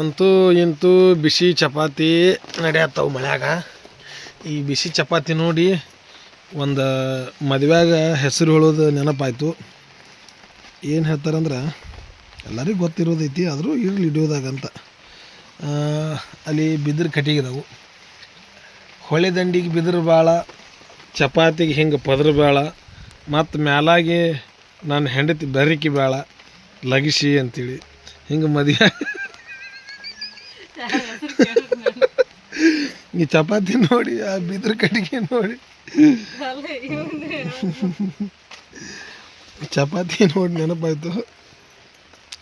ಅಂತೂ ಇಂತೂ ಬಿಸಿ ಚಪಾತಿ ನಡೆಯತ್ತವು ಮಳ್ಯಾಗ. ಈ ಬಿಸಿ ಚಪಾತಿ ನೋಡಿ ಒಂದು ಮದುವೆಯಾಗ ಹೆಸರು ಹೇಳೋದು ನೆನಪಾಯಿತು. ಏನು ಹೇಳ್ತಾರಂದ್ರೆ, ಎಲ್ಲರಿಗೂ ಗೊತ್ತಿರೋದೈತಿ, ಆದರೂ ಇರ್ಲಿ ಇಡೋದಾಗಂತ. ಅಲ್ಲಿ ಬಿದಿರು ಕಟ್ಟಿಗಿದವು. ಹೊಳೆ ದಂಡಿಗೆ ಬಿದಿರು ಭಾಳ ಚಪಾತಿಗೆ ಹಿಂಗೆ ಪದ್ರ ಬೇಳ, ಮತ್ತು ಮ್ಯಾಲಾಗಿ ನನ್ನ ಹೆಂಡತಿ ಬೆರಕಿ ಬೇಳ, ಲಗಿಸಿ ಅಂತೇಳಿ. ಹಿಂಗೆ ಮದುವೆ ಈ ಚಪಾತಿ ನೋಡಿ ಆ ಬಿದ್ರ ಕಟ್ಟಿಗೆ ನೋಡಿ. ಚಪಾತಿ ನೋಡಿ ನೆನಪಾಯ್ತು.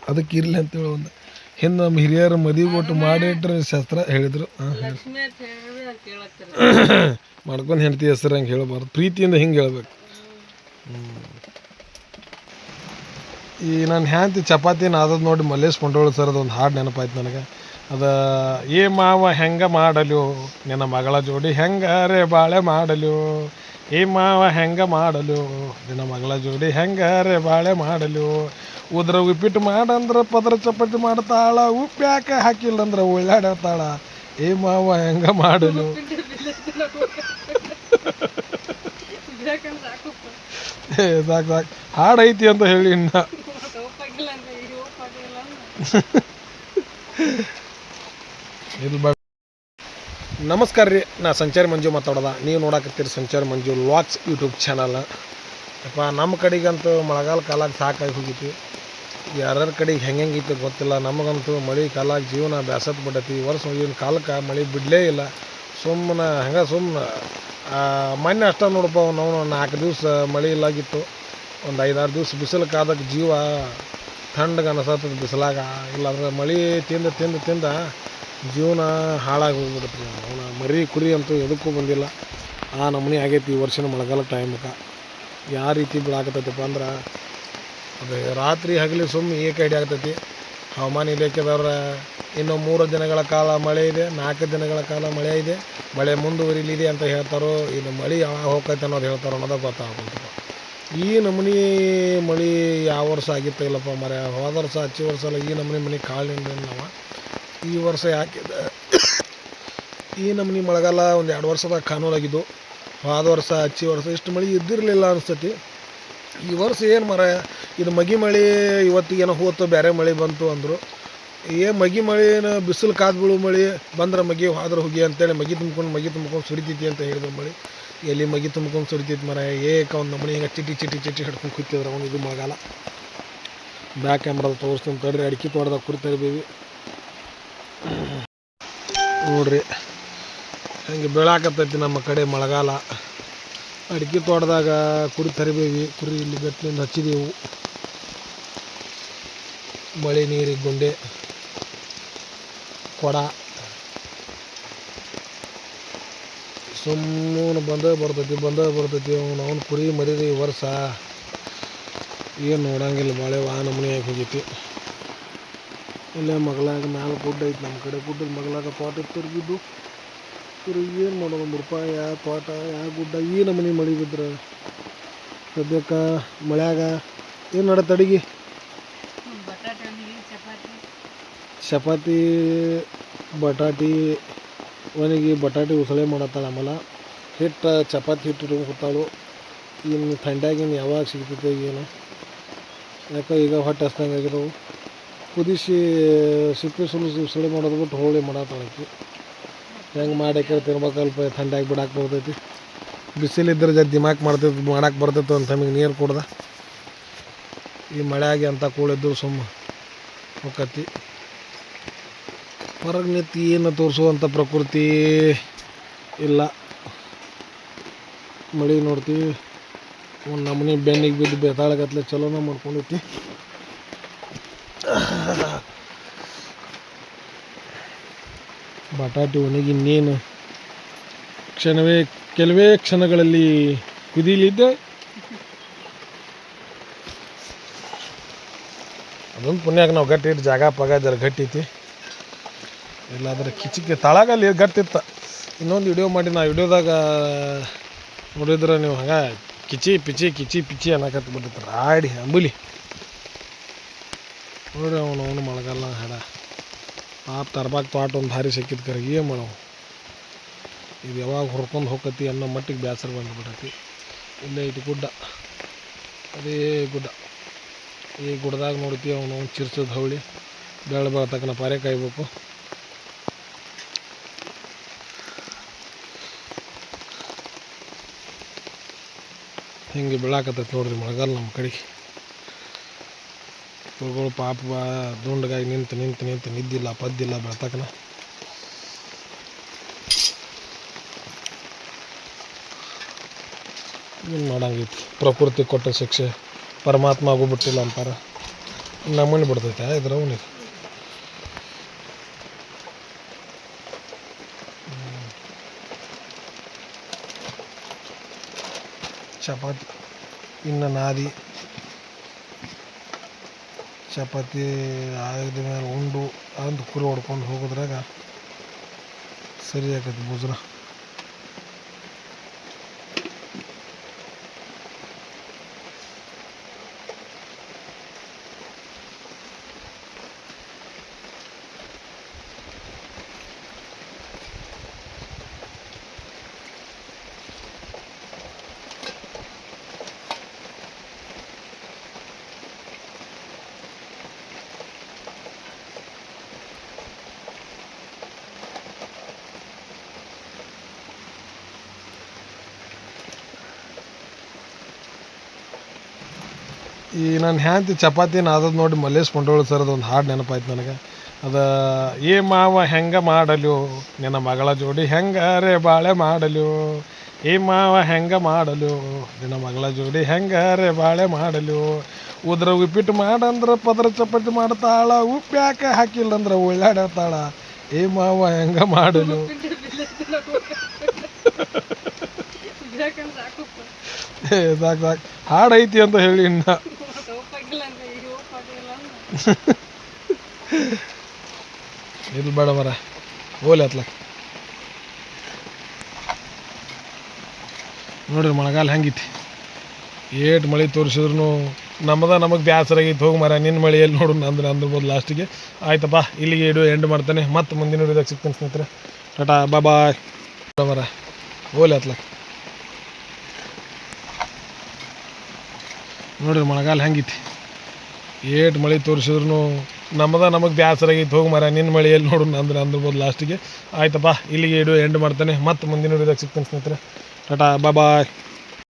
ಅದಕ್ಕೆ ಇರಲಿ ಅಂತೇಳಿ ಒಂದು. ಹಿಂದೆ ನಮ್ಮ ಹಿರಿಯರು ಮದುವೆ ಕೊಟ್ಟು ಮಾಡಿಟ್ರೆ ಶಸ್ತ್ರ ಹೇಳಿದ್ರು. ಹೇಳಿ. ಮಾಡ್ಕೊಂಡು ಹೆಂಡತಿ ಹೆಸರು ಹಂಗೆ ಹೇಳಬಾರ್ದು. ಪ್ರೀತಿಯಿಂದ ಹಿಂಗೆ ಹೇಳ್ಬೇಕು. ಈ ನಾನು ಹ್ಯಾಂತಿ ಚಪಾತಿ ನಾದದ್ ನೋಡಿ ಮಲ್ಲೇಶ್ ಕೊಂಡೋಳು ಸರ್ ಅದೊಂದು ಹಾಡು ನೆನಪಾಯ್ತು ನನಗೆ. ಅದ ಏ ಮಾವ ಹೆಂಗೆ ಮಾಡಲು ನಿನ್ನ ಮಗಳ ಜೋಡಿ ಹೆಂಗಾರೆ ಬಾಳೆ ಮಾಡಲು ಏ ಮಾವ ಹೆಂಗೆ ಮಾಡಲು ನಿನ್ನ ಮಗಳ ಜೋಡಿ ಹೆಂಗಾರೆ ಬಾಳೆ ಮಾಡಲು ಉದ್ರ ಉಪ್ಪಿಟ್ಟು ಮಾಡಂದ್ರೆ ಪದ್ರ ಚಪಾತಿ ಮಾಡ್ತಾಳ ಉಪ್ಪು ಯಾಕೆ ಹಾಕಿಲ್ಲ ಅಂದ್ರೆ ಒಳ್ಳಾಡತ್ತಾಳ ಏ ಮಾವ ಹೆಂಗೆ ಮಾಡಲು ಸಾಕು ಸಾಕು. ಹಾಡು ಐತಿ ಅಂತ ಹೇಳಿ ಇನ್ನ. ನಮಸ್ಕಾರ ರೀ, ನಾ ಸಂಚಾರಿ ಮಂಜು ಮಾತಾಡೋದ. ನೀವು ನೋಡಕತ್ತೀರಿ ಸಂಚಾರಿ ಮಂಜು ಲಾಕ್ಸ್ ಯೂಟ್ಯೂಬ್ ಚಾನಲ್ ಅಪ್ಪ ನಮ್ಮ ಕಡೆಗಂತೂ ಮಳೆಗಾಲ ಕಾಲಾಗ ಸಾಕಾಗಿ ಹೋಗಿತ್ತು. ಯಾರ್ಯಾರ ಕಡೆಗೆ ಹೆಂಗೆ ಹೆಂಗೈತೆ ಗೊತ್ತಿಲ್ಲ. ನಮಗಂತೂ ಮಳೆ ಕಾಲಾಗ ಜೀವನ ಬ್ಯಾಸತ್ ಬಿಟ್ಟೈತಿ ವರ್ಷ ಈಗಿನ ಕಾಲಕ್ಕೆ ಮಳೆ ಬಿಡಲೇ ಇಲ್ಲ. ಸುಮ್ಮನೆ ಹಂಗೆ ಸುಮ್ಮನೆ ಮೊನ್ನೆ ಅಷ್ಟ ನೋಡಪ್ಪ, ನಾವು ನಾಲ್ಕು ದಿವಸ ಮಳೆ ಇಲ್ಲಾಗಿತ್ತು. ಒಂದು ಐದಾರು ದಿವಸ ಬಿಸಿಲು ಕಾದಕ್ಕೆ ಜೀವ ಥಂಡಗೆ ಅನಿಸತ್ತದ ಬಿಸಿಲಾಗ. ಇಲ್ಲಾಂದ್ರೆ ಮಳೆ ತಿಂದು ತಿಂದು ತಿಂದ ಜೀವನ ಹಾಳಾಗಿ ಹೋಗ್ಬಿಡುತ್ತೆ ಅವನ ಮರಿ ಕುರಿ ಅಂತೂ ಎದಕ್ಕೂ ಬಂದಿಲ್ಲ. ಆ ನಮೂನಿ ಆಗೈತಿ ಈ ವರ್ಷನ ಮಳೆಗಾಲ ಟೈಮ್ಗೆ ಯಾವ ರೀತಿ ಬೀಳಾಕತ್ತೈತಪ್ಪ ಅಂದ್ರೆ, ಅದು ರಾತ್ರಿ ಹಗಲಿ ಸುಮ್ಮನೆ ಏಕೈಡಿ ಆಗ್ತೈತಿ. ಹವಾಮಾನ ಇಲಾಖೆದವ್ರ ಇನ್ನು ಮೂರು ದಿನಗಳ ಕಾಲ ಮಳೆ ಇದೆ, ನಾಲ್ಕು ದಿನಗಳ ಕಾಲ ಮಳೆ ಇದೆ, ಮಳೆ ಮುಂದುವರಿಲಿದೆ ಅಂತ ಹೇಳ್ತಾರೋ, ಇನ್ನು ಮಳೆ ಯಾವಾಗ ಹೋಗ್ತೈತೆ ಅನ್ನೋದು ಹೇಳ್ತಾರೋ ಅನ್ನೋದು ಗೊತ್ತಾಗ್ಬಿಡ್ತಪ್ಪ ಈ ನಮೂನಿ ಮಳೆ ಯಾವ ವರ್ಷ ಆಗಿತ್ತು ಇಲ್ಲಪ್ಪ ಮರ ಹೋದ ವರ್ಷ ಹಚ್ಚಿ ವರ್ಷ ಎಲ್ಲ ಈ ನಮೂನಿ ಮನೆ ಕಾಳಿನಿಂದ ನಾವು ಈ ವರ್ಷ ಯಾಕೆ ಈ ನಮೂನಿ ಮಳೆಗಾಲ ಒಂದು ಎರಡು ವರ್ಷದಾಗ ಕಾನೂನಾಗಿದ್ದು. ಹೋದ ವರ್ಷ ಹಚ್ಚಿ ವರ್ಷ, ಇಷ್ಟು ಮಳೆ ಇದ್ದಿರಲಿಲ್ಲ ಅನಿಸ್ತತಿ ಈ ವರ್ಷ ಏನು ಮರ, ಇದು ಮಗಿ ಮಳೆ ಇವತ್ತಿಗೇನೋ ಹೋತು ಬೇರೆ ಮಳೆ ಬಂತು ಅಂದರು. ಏ ಮಗಿ ಮಳೆನ ಬಿಸಿಲು ಕಾದು ಬೀಳು ಮಳೆ, ಬಂದ್ರೆ ಮಗಿ ಹೋದ್ರೆ ಹೋಗಿ ಅಂತೇಳಿ ಮಗಿ ತುಂಬ್ಕೊಂಡು ಮಗಿ ತುಂಬ್ಕೊಂಡು ಸುರಿತೈತಿ ಅಂತ ಹೇಳಿದ್ರು ಮಳೆ. ಎಲ್ಲಿ ಮಗಿ ತುಂಬ್ಕೊಂಡು ಸುರಿತೈತಿ ಮರ, ಏಕ ಒಂದು ನಮ್ಮನೆ ಹಿಂಗೆ ಚಿಟಿ ಚಿಟಿ ಚಿಟಿ ಹಿಡ್ಕೊಂಡು ಕೂತಿದ್ರು ಅವನು ಇದು ಮಗಾಲ ಬ್ಯಾಕ್ ಕ್ಯಾಮ್ರಾದ ತೋರಿಸ್ತೀನಿ ತಡ್ರಿ, ಅಡಿಕೆ ತೋಟದಾಗ ಕುರಿತಾರೆ ಬೇವಿ ನೋಡ್ರಿ. ಹಂಗೆ ಬೀಳಾಕತ್ತೈತಿ ನಮ್ಮ ಕಡೆ ಮಳೆಗಾಲ. ಅಡಿಕೆ ತೋಟದಾಗ ಕುರಿ ತರಿಬೇವಿ, ಕುರಿ ಇಲ್ಲಿ ಗಟ್ಟಿನಿಂದ ಹಚ್ಚಿದೆವು. ಮಳೆ ನೀರಿಗೆ ಗುಂಡೆ, ಕೊಡ. ಸುಮ್ಮನೆ ಬಂದೇ ಬರ್ತೈತಿ ಬಂದೇ ಬರ್ತೈತಿ. ಅವ್ನು ಅವ್ನು ಕುರಿ ಈ ವರ್ಷ. ಏನು ನೋಡಂಗಿಲ್ಲ ಮಳೆ ವಾ ನಮೂನಿ ಆಗಿ ಹೋಗೈತಿ. ಇಲ್ಲೇ ಮಗಲಾಗ ಮ್ಯಾಲೆ ಗುಡ್ಡ ಐತಿ ನಮ್ಮ ಕಡೆ. ಗುಡ್ಡದ ಮಗಳಾಗ ತೋಟ ತಿರುಗಿದ್ದು ತಿರುಗಿ ಏನು ಮಾಡೋದು? ಒಂದು ರೂಪಾಯಿ ಯಾವ ತೋಟ ಯಾವ ಗುಡ್ಡ, ಈ ನಮೂನಿ ಮಳೆ ಬಿದ್ರೆ ಸದ್ಯಕ್ಕೆ ಮಳ್ಯಾಗ ಏನು ನಡತ್ತೆ ಅಡಿಗೆ? ಚಪಾತಿ, ಬಟಾಟಿ ಒನಗಿ ಬಟಾಟಿ ಉಸಳೆ ಮಾಡತ್ತಾಳೆ ಆಮೇಲೆ ಹಿಟ್ಟು, ಚಪಾತಿ ಹಿಟ್ಟು ಇಟ್ಕೊಂಡು ಇನ್ನು ಥಂಡ್ಯಾಗಿನ ಯಾವಾಗ ಸಿಗ್ತೈತೆ ಏನು? ಯಾಕೆ ಈಗ ಹೊಟ್ಟೆ ಹಸ್ದಂಗೆ ಆಗಿರೋವು. ಕುದಿಸಿ ಸಿಪ್ಪೆ ಸುಲಿಸಿ ಸುಳಿ ಮಾಡೋದು ಬಿಟ್ಟು ಹೋಳಿ ಮಾಡತ್ತಿ ಹೆಂಗೆ ಮಾಡಕ್ಕೆ ತಿನ್ಬೇಕಲ್ಪ ಥಂಡ್ಯಾಗಿ ಬಿಡಾಕೆ ಬರ್ತೈತಿ. ಬಿಸಿಲಿದ್ರೆ ಜರ ದಿಮಾಕ್ ಮಾಡ್ತೈತಿ ಮಾಡಕ್ಕೆ ಬರ್ತೈತೆ ಅಂತ ನಮಗೆ ನೀರು ಕುಡ್ದ. ಈ ಮಳೆಯಾಗಿ ಅಂತ ಕೂಳಿದ್ದು ಸುಮ್ಮ ಹೋಕತಿ ಹೊರಗೆ ನಿಂತು ಏನು ತೋರಿಸುವಂಥ ಪ್ರಕೃತಿ ಇಲ್ಲ. ಮಳೆ ನೋಡ್ತೀವಿ. ಒಂದು ನಮೂನಿ ಬೆನ್ನಿಗೆ ಬಿದ್ದು ಬೇತಾಳಗತ್ಲೆ ಚಲೋನ ಮಾಡ್ಕೊಂಡೈತಿ ಬಟಾಟೆ ಒಣಗಿ ಇನ್ನೇನು ಕ್ಷಣವೇ, ಕೆಲವೇ ಕ್ಷಣಗಳಲ್ಲಿ ಕುದೀಲಿದ್ದೆ ಅದೊಂದು ಪುಣ್ಯಾಗ ನಾವು ಗಟ್ಟಿ ಇಟ್ಟು ಜಾಗ ಪಗ ಜರ ಗಟ್ಟಿ ಇಲ್ಲಾಂದ್ರೆ ಕಿಚಿಕ್ಕೆ ತಳಗಲ್ಲಿ ಗಟ್ಟಿತ್ತ. ಇನ್ನೊಂದು ವಿಡಿಯೋ ಮಾಡಿ, ನಾ ವಿಡಿಯೋದಾಗ ನೋಡಿದ್ರೆ ನೀವು ಹಂಗೆ ಕಿಚಿ ಪಿಚಿ ಕಿಚಿ ಪಿಚಿ ಅನ್ನಕತ್ತು ಬಿಟ್ಟಿತ್ತು ರಾಡಿ, ಅಂಬುಲಿ. ನೋಡ್ರಿ ಅವನು ಅವನು ಮಳೆಗಾಲ ಹಾಡ. ಆ ತರ್ಬಾಕ್ ತೋಟ ಒಂದು ಭಾರಿ ಸಿಕ್ಕಿದ ಕರೆ. ಏನು ಮಾಡವು? ಇದು ಯಾವಾಗ ಹುರ್ಕೊಂಡು ಹೋಗತಿ ಅನ್ನೋ ಮಟ್ಟಿಗೆ ಬೇಸರ ಬಂದುಬಿಟ್ಟತಿ ಇಲ್ಲೇ ಐತಿ ಗುಡ್ಡ. ಅದೇ ಗುಡ್ಡ. ಈ ಗುಡ್ಡದಾಗ ನೋಡ್ತೀವಿ ಅವನು ಚಿರ್ಸದ ಹವಳಿ ಬೆಳೆ ಬರತಕ್ಕನ ಪಾರೆ ಕಾಯ್ಬೇಕು. ಹಿಂಗೆ ಬೀಳಾಕತ್ತೈತಿ ನೋಡ್ರಿ ಮಳೆಗಾಲ ನಮ್ಮ ಕಡೆಗೆ ಇವುಗಳು ಪಾಪ ದುಂಡಗಾಗಿ ನಿಂತು ನಿಂತು ನಿಂತು, ನಿದ್ದಿಲ್ಲ, ಪದ್ದಿಲ್ಲ ಬೆಳ್ತಕ್ಕನ. ಏನು ಮಾಡಂಗೈತಿ? ಪ್ರಕೃತಿ ಕೊಟ್ಟ ಶಿಕ್ಷೆ, ಪರಮಾತ್ಮ ಆಗು ಬಿಟ್ಟಿಲ್ಲ ಅಂತಾರೆ ಬಿಡ್ತೈತೆ ಇದ್ರ ಅವನಿಗೆ. ಚಪಾತಿ, ಇನ್ನು ನಾದಿ. ಚಪಾತಿ ಆಗಿದ ಮೇಲೆ ಉಂಡು ಅಂದು ಕುರಿ ಹೊಡ್ಕೊಂಡು ಹೋಗೋದ್ರಾಗ ಸರಿ ಆಗತ್ತೆ ಮುಜ್ರ ಈ ನನ್ನ ಹ್ಯಾಂತಿ ಚಪಾತಿ ನಾದದ್ ನೋಡಿ ಮಲ್ಲೇಶ್ ಮಂಡೋಳ ಸರ್ ಒಂದು ಹಾಡು ನೆನಪಾಯ್ತು ನನಗೆ. ಅದು ಏ ಮಾವ ಹೆಂಗೆ ಮಾಡಲು ನಿನ್ನ ಮಗಳ ಜೋಡಿ ಹೆಂಗಾರೆ ಬಾಳೆ ಮಾಡಲು ಏ ಮಾವ ಹೆಂಗೆ ಮಾಡಲು ನಿನ್ನ ಮಗಳ ಜೋಡಿ ಹೆಂಗಾರೆ ಬಾಳೆ ಮಾಡಲು ಉದ್ರ ಉಪ್ಪಿಟ್ಟು ಮಾಡಂದ್ರೆ ಪದ್ರ ಚಪಾತಿ ಮಾಡ್ತಾಳ ಉಪ್ಪು ಯಾಕೆ ಹಾಕಿಲ್ಲ ಅಂದ್ರೆ ಉಳ್ಳಾಡತಾಳ ಏ ಮಾವ ಹೆಂಗೆ ಮಾಡಲು ಹಾಡೈತಿ ಸಾಕು ಸಾಕು. ಹಾಡು ಅಂತ ಹೇಳಿ ಇನ್ನ. ಇಲ್ಲಿ ಬೇಡ ಮರ ಓಲೆ ಹತ್ಲ ನೋಡ್ರಿ ಮಳೆಗಾಲ ಹೆಂಗಿತ್ತು ಏಟ್ ಮಳೆ ತೋರಿಸಿದ್ರು ನಮ್ಮದ ನಮಗೆ ಬೇಸರ ಆಗಿತ್ತು ಹೋಗಿ ಮರ ನಿನ್ನ ಮಳೆ ಎಲ್ಲಿ ನೋಡು ಅಂದ್ರೆ ಅಂದ್ರಬೋದು ಲಾಸ್ಟಿಗೆ ಆಯ್ತಪ್ಪ, ಇಲ್ಲಿಗೆ ಇಡು ಎಂಡ್ ಮಾಡ್ತಾನೆ. ಮತ್ತೆ ಮುಂದಿನ ವಿಡಿಯೋದಾಗ ಸಿಗ್ತಾನೆ ಸ್ನೇಹಿತರೆ. ಟಾಟಾ ಬಾ ಬಾಯ್ ಮರ ಓಲೆ ಹತ್ಲ ನೋಡ್ರಿ ಮಳೆಗಾಲ ಹೆಂಗಿತ್ತು ಏಟ್ ಮಳೆ ತೋರಿಸಿದ್ರು ನಮ್ಮದ ನಮಗೆ ಬೇಸರ ಹೋಗಿ ಮರ ನಿನ್ನ ಮಳೆ ಎಲ್ಲಿ ನೋಡು ಅಂದ್ರೆ ಅಂದ್ರಬೋದು ಲಾಸ್ಟಿಗೆ ಆಯ್ತಪ್ಪ, ಇಲ್ಲಿಗೆ ಇಡು ಎಂಡ್ ಮಾಡ್ತಾನೆ. ಮತ್ತೆ ಮುಂದಿನ ವಿಡಿಯೋದಾಗ ಸಿಗ್ತಾನೆ ಸ್ನೇಹಿತರೆ. ಟಾಟಾ ಬಾಯ್